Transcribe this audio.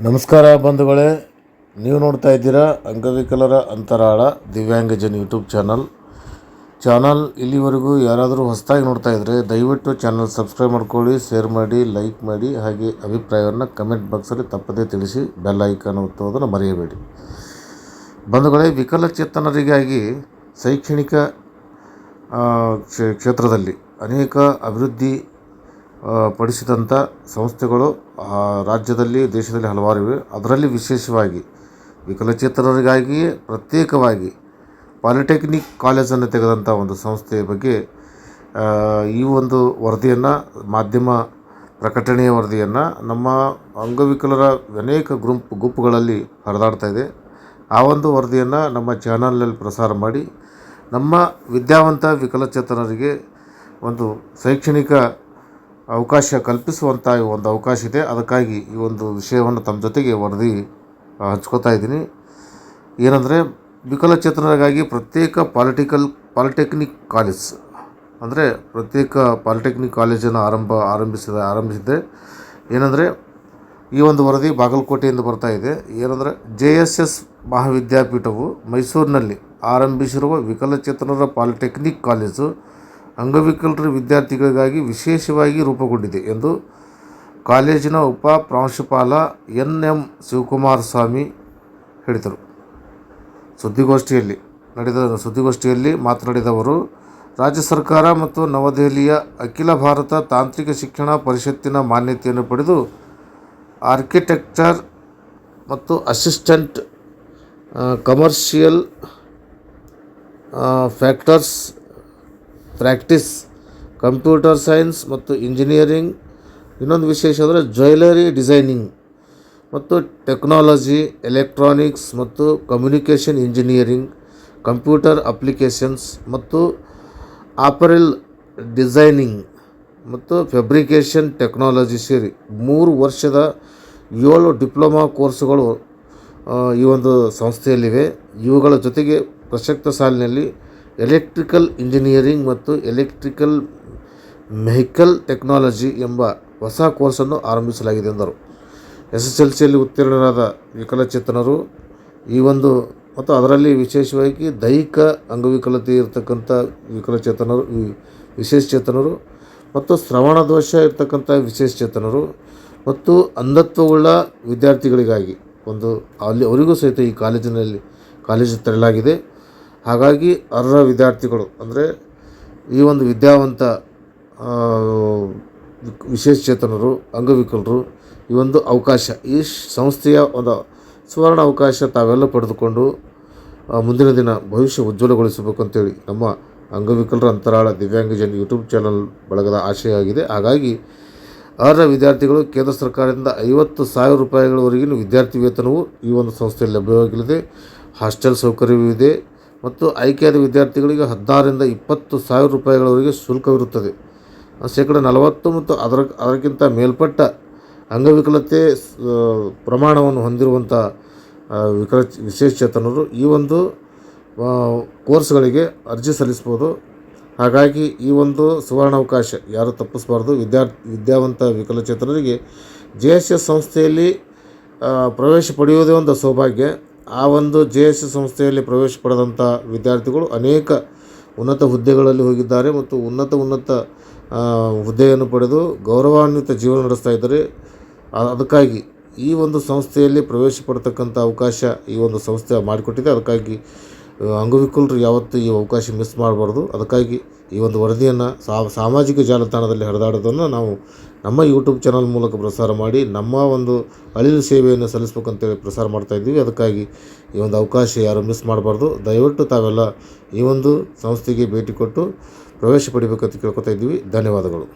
ನಮಸ್ಕಾರ ಬಂಧುಗಳೇ, ನೀವು ನೋಡ್ತಾ ಇದ್ದೀರಾ ಅಂಗವಿಕಲರ ಅಂತರಾಳ ದಿವ್ಯಾಂಗಜನ್ ಯೂಟ್ಯೂಬ್ ಚಾನಲ್. ಚಾನಲ್ ಇಲ್ಲಿವರೆಗೂ ಯಾರಾದರೂ ಹೊಸದಾಗಿ ನೋಡ್ತಾ ಇದ್ದರೆ ದಯವಿಟ್ಟು ಚಾನಲ್ ಸಬ್ಸ್ಕ್ರೈಬ್ ಮಾಡ್ಕೊಳ್ಳಿ, ಶೇರ್ ಮಾಡಿ, ಲೈಕ್ ಮಾಡಿ, ಹಾಗೆ ಅಭಿಪ್ರಾಯವನ್ನು ಕಮೆಂಟ್ ಬಾಕ್ಸಲ್ಲಿ ತಪ್ಪದೇ ತಿಳಿಸಿ ಬೆಲ್ ಐಕಾನ್ ಒತ್ತುವುದನ್ನು ಮರೆಯಬೇಡಿ. ಬಂಧುಗಳೇ, ವಿಕಲಚೇತನರಿಗಾಗಿ ಶೈಕ್ಷಣಿಕ ಕ್ಷೇತ್ರದಲ್ಲಿ ಅನೇಕ ಅಭಿವೃದ್ಧಿ ಪಡಿಸಿದಂಥ ಸಂಸ್ಥೆಗಳು ರಾಜ್ಯದಲ್ಲಿ, ದೇಶದಲ್ಲಿ ಹಲವಾರು ಇವೆ. ಅದರಲ್ಲಿ ವಿಶೇಷವಾಗಿ ವಿಕಲಚೇತನರಿಗಾಗಿಯೇ ಪ್ರತ್ಯೇಕವಾಗಿ ಪಾಲಿಟೆಕ್ನಿಕ್ ಕಾಲೇಜನ್ನು ತೆಗೆದಂಥ ಒಂದು ಸಂಸ್ಥೆಯ ಬಗ್ಗೆ ಈ ಒಂದು ವರದಿಯನ್ನು, ಮಾಧ್ಯಮ ಪ್ರಕಟಣೆಯ ವರದಿಯನ್ನು ನಮ್ಮ ಅಂಗವಿಕಲರ ಅನೇಕ ಗುಂಪು ಗುಂಪುಗಳಲ್ಲಿ ಹರಿದಾಡ್ತಾ ಇದೆ. ಆ ಒಂದು ವರದಿಯನ್ನು ನಮ್ಮ ಚಾನಲ್ನಲ್ಲಿ ಪ್ರಸಾರ ಮಾಡಿ, ನಮ್ಮ ವಿದ್ಯಾವಂತ ವಿಕಲಚೇತನರಿಗೆ ಒಂದು ಶೈಕ್ಷಣಿಕ ಅವಕಾಶ ಕಲ್ಪಿಸುವಂಥ ಒಂದು ಅವಕಾಶ ಇದೆ. ಅದಕ್ಕಾಗಿ ಈ ಒಂದು ವಿಷಯವನ್ನು ತಮ್ಮ ಜೊತೆಗೆ ವರದಿ ಹಂಚ್ಕೋತಾ ಇದ್ದೀನಿ. ಏನಂದರೆ ವಿಕಲಚೇತನರಿಗಾಗಿ ಪ್ರತ್ಯೇಕ ಪಾಲಿಟಿಕಲ್ ಪಾಲಿಟೆಕ್ನಿಕ್ ಕಾಲೇಜ್ ಅಂದರೆ ಪ್ರತ್ಯೇಕ ಪಾಲಿಟೆಕ್ನಿಕ್ ಕಾಲೇಜನ್ನು ಆರಂಭ, ಆರಂಭಿಸಿದ ಆರಂಭಿಸಿದೆ ಏನಂದರೆ, ಈ ಒಂದು ವರದಿ ಬಾಗಲಕೋಟೆಯಿಂದ ಬರ್ತಾ ಇದೆ. ಏನಂದರೆ, ಜೆ ಎಸ್ ಎಸ್ ಮಹಾವಿದ್ಯಾಪೀಠವು ಮೈಸೂರಿನಲ್ಲಿ ಆರಂಭಿಸಿರುವ ವಿಕಲಚೇತನರ ಪಾಲಿಟೆಕ್ನಿಕ್ ಕಾಲೇಜು ಅಂಗವಿಕಲರ ವಿದ್ಯಾರ್ಥಿಗಳಿಗಾಗಿ ವಿಶೇಷವಾಗಿ ರೂಪುಗೊಂಡಿದೆ ಎಂದು ಕಾಲೇಜಿನ ಉಪ ಪ್ರಾಂಶುಪಾಲ ಎನ್ ಎಂ ಶಿವಕುಮಾರ ಸ್ವಾಮಿ ಹೇಳಿದರು. ಸುದ್ದಿಗೋಷ್ಠಿಯಲ್ಲಿ ನಡೆದ ಸುದ್ದಿಗೋಷ್ಠಿಯಲ್ಲಿ ಮಾತನಾಡಿದ ಅವರು ರಾಜ್ಯ ಸರ್ಕಾರ ಮತ್ತು ನವದೆಹಲಿಯ ಅಖಿಲ ಭಾರತ ತಾಂತ್ರಿಕ ಶಿಕ್ಷಣ ಪರಿಷತ್ತಿನ ಮಾನ್ಯತೆಯನ್ನು ಪಡೆದು ಆರ್ಕಿಟೆಕ್ಚರ್ ಮತ್ತು assistant commercial factors practice, computer science ಮತ್ತು ಇಂಜಿನಿಯರಿಂಗ್, ಇನ್ನೊಂದು ವಿಶೇಷ ಅಂದರೆ ಜ್ಯುವೆಲರಿ ಡಿಸೈನಿಂಗ್ ಮತ್ತು ಟೆಕ್ನಾಲಜಿ, ಎಲೆಕ್ಟ್ರಾನಿಕ್ಸ್ ಮತ್ತು ಕಮ್ಯುನಿಕೇಷನ್ ಇಂಜಿನಿಯರಿಂಗ್, ಕಂಪ್ಯೂಟರ್ ಅಪ್ಲಿಕೇಶನ್ಸ್ ಮತ್ತು ಆಪರಲ್ ಡಿಸೈನಿಂಗ್ ಮತ್ತು ಫ್ಯಾಬ್ರಿಕೇಷನ್ ಟೆಕ್ನಾಲಜಿ ಸೇರಿ ಮೂರು ವರ್ಷದ ಏಳು ಡಿಪ್ಲೊಮಾ ಕೋರ್ಸುಗಳು ಈ ಒಂದು ಸಂಸ್ಥೆಯಲ್ಲಿವೆ. ಇವುಗಳ ಜೊತೆಗೆ ಪ್ರಸಕ್ತ ಸಾಲಿನಲ್ಲಿ ಎಲೆಕ್ಟ್ರಿಕಲ್ ಇಂಜಿನಿಯರಿಂಗ್ ಮತ್ತು ಎಲೆಕ್ಟ್ರಿಕಲ್ ಮೆಹಿಕಲ್ ಟೆಕ್ನಾಲಜಿ ಎಂಬ ಹೊಸ ಕೋರ್ಸನ್ನು ಆರಂಭಿಸಲಾಗಿದೆ ಎಂದರು. ಎಸ್ ಎಸ್ ಎಲ್ ಸಿಯಲ್ಲಿ ಉತ್ತೀರ್ಣರಾದ ವಿಕಲಚೇತನರು ಈ ಒಂದು ಮತ್ತು ಅದರಲ್ಲಿ ವಿಶೇಷವಾಗಿ ದೈಹಿಕ ಅಂಗವಿಕಲತೆ ಇರತಕ್ಕಂಥ ವಿಕಲಚೇತನರು ವಿಶೇಷ ವಿಶೇಷಚೇತನರು ಮತ್ತು ಶ್ರವಣ ದೋಷ ಇರತಕ್ಕಂಥ ವಿಶೇಷಚೇತನರು ಮತ್ತು ಅಂಧತ್ವವುಳ್ಳ ವಿದ್ಯಾರ್ಥಿಗಳಿಗಾಗಿ ಒಂದು ಅಲ್ಲಿ ಅವರಿಗೂ ಸಹಿತ ಈ ಕಾಲೇಜಿನಲ್ಲಿ, ಕಾಲೇಜು ತೆರಲಾಗಿದೆ ಹಾಗಾಗಿ ಅರ್ಹ ವಿದ್ಯಾರ್ಥಿಗಳು ಅಂದರೆ ಈ ಒಂದು ವಿದ್ಯಾವಂತ ಆ, ಚೇತನರು ಅಂಗವಿಕಲರು ಈ ಒಂದು ಅವಕಾಶ ಈ ಸಂಸ್ಥೆಯ ಒಂದು ಸುವರ್ಣ ಅವಕಾಶ ತಾವೆಲ್ಲ ಪಡೆದುಕೊಂಡು ಮುಂದಿನ ದಿನ ಭವಿಷ್ಯ ಉಜ್ವಲಗೊಳಿಸಬೇಕು ಅಂತೇಳಿ ನಮ್ಮ ಅಂಗವಿಕಲರ ಅಂತರಾಳ ದಿವ್ಯಾಂಗಜನ್ ಯೂಟ್ಯೂಬ್ ಚಾನಲ್ ಬಳಗದ ಆಶಯ ಆಗಿದೆ. ಹಾಗಾಗಿ ಅರ್ಹ ವಿದ್ಯಾರ್ಥಿಗಳು ಕೇಂದ್ರ ಸರ್ಕಾರದಿಂದ ಐವತ್ತು ಸಾವಿರ ರೂಪಾಯಿಗಳವರೆಗಿನ ವಿದ್ಯಾರ್ಥಿ ವೇತನವು ಈ ಒಂದು ಸಂಸ್ಥೆಯಲ್ಲಿ ಲಭ್ಯವಾಗಲಿದೆ ಹಾಸ್ಟೆಲ್ ಸೌಕರ್ಯವೂ ಇದೆ ಮತ್ತು ಆಯ್ಕೆಯಾದ ವಿದ್ಯಾರ್ಥಿಗಳಿಗೆ ಹದಿನಾರರಿಂದ ಇಪ್ಪತ್ತು ಸಾವಿರ ರೂಪಾಯಿಗಳವರೆಗೆ ಶುಲ್ಕವಿರುತ್ತದೆ. ಶೇಕಡ ನಲವತ್ತು ಮತ್ತು ಅದರ, ಅದಕ್ಕಿಂತ ಮೇಲ್ಪಟ್ಟ ಅಂಗವಿಕಲತೆ ಪ್ರಮಾಣವನ್ನು ಹೊಂದಿರುವಂಥ ವಿಕಲ, ವಿಶೇಷಚೇತನರು ಈ ಒಂದು ಕೋರ್ಸ್ಗಳಿಗೆ ಅರ್ಜಿ ಸಲ್ಲಿಸ್ಬೋದು ಹಾಗಾಗಿ ಈ ಒಂದು ಸುವರ್ಣಾವಕಾಶ ಯಾರು ತಪ್ಪಿಸಬಾರ್ದು. ವಿದ್ಯಾರ್ಥಿ ವಿದ್ಯಾವಂತ ವಿಕಲಚೇತನರಿಗೆ ಜೆ ಎಸ್ ಎಸ್ ಸಂಸ್ಥೆಯಲ್ಲಿ ಪ್ರವೇಶ ಪಡೆಯುವುದೇ ಒಂದು ಸೌಭಾಗ್ಯ. ಆ ಒಂದು ಜೆ ಎಸ್ ಸಂಸ್ಥೆಯಲ್ಲಿ ಪ್ರವೇಶ ಪಡೆದಂಥ ವಿದ್ಯಾರ್ಥಿಗಳು ಅನೇಕ ಉನ್ನತ ಹುದ್ದೆಗಳಲ್ಲಿ ಹೋಗಿದ್ದಾರೆ ಮತ್ತು ಉನ್ನತ ಉನ್ನತ ಹುದ್ದೆಯನ್ನು ಪಡೆದು ಗೌರವಾನ್ವಿತ ಜೀವನ ನಡೆಸ್ತಾ ಇದ್ದಾರೆ. ಅದಕ್ಕಾಗಿ ಈ ಒಂದು ಸಂಸ್ಥೆಯಲ್ಲಿ ಪ್ರವೇಶ ಪಡ್ತಕ್ಕಂಥ ಅವಕಾಶ ಈ ಒಂದು ಸಂಸ್ಥೆ ಮಾಡಿಕೊಟ್ಟಿದೆ. ಅದಕ್ಕಾಗಿ ಅಂಗವಿಕಲರು ಯಾವತ್ತೂ ಈ ಅವಕಾಶ ಮಿಸ್ ಮಾಡಬಾರ್ದು. ಅದಕ್ಕಾಗಿ ಈ ಒಂದು ವರದಿಯನ್ನು ಸಾಮಾಜಿಕ ಜಾಲತಾಣದಲ್ಲಿ ಹರಿದಾಡೋದನ್ನು ನಾವು ನಮ್ಮ ಯೂಟ್ಯೂಬ್ ಚಾನಲ್ ಮೂಲಕ ಪ್ರಸಾರ ಮಾಡಿ ನಮ್ಮ ಒಂದು ಅಳಿಲು ಸೇವೆಯನ್ನು ಸಲ್ಲಿಸ್ಬೇಕಂತೇಳಿ ಪ್ರಸಾರ ಮಾಡ್ತಾ ಇದ್ದೀವಿ. ಅದಕ್ಕಾಗಿ ಈ ಒಂದು ಅವಕಾಶ ಯಾರು ಮಿಸ್ ಮಾಡಬಾರ್ದು. ದಯವಿಟ್ಟು ತಾವೆಲ್ಲ ಈ ಒಂದು ಸಂಸ್ಥೆಗೆ ಭೇಟಿ ಕೊಟ್ಟು ಪ್ರವೇಶ ಪಡಿಬೇಕಂತ ಕೇಳ್ಕೊತಾ ಇದ್ದೀವಿ. ಧನ್ಯವಾದಗಳು.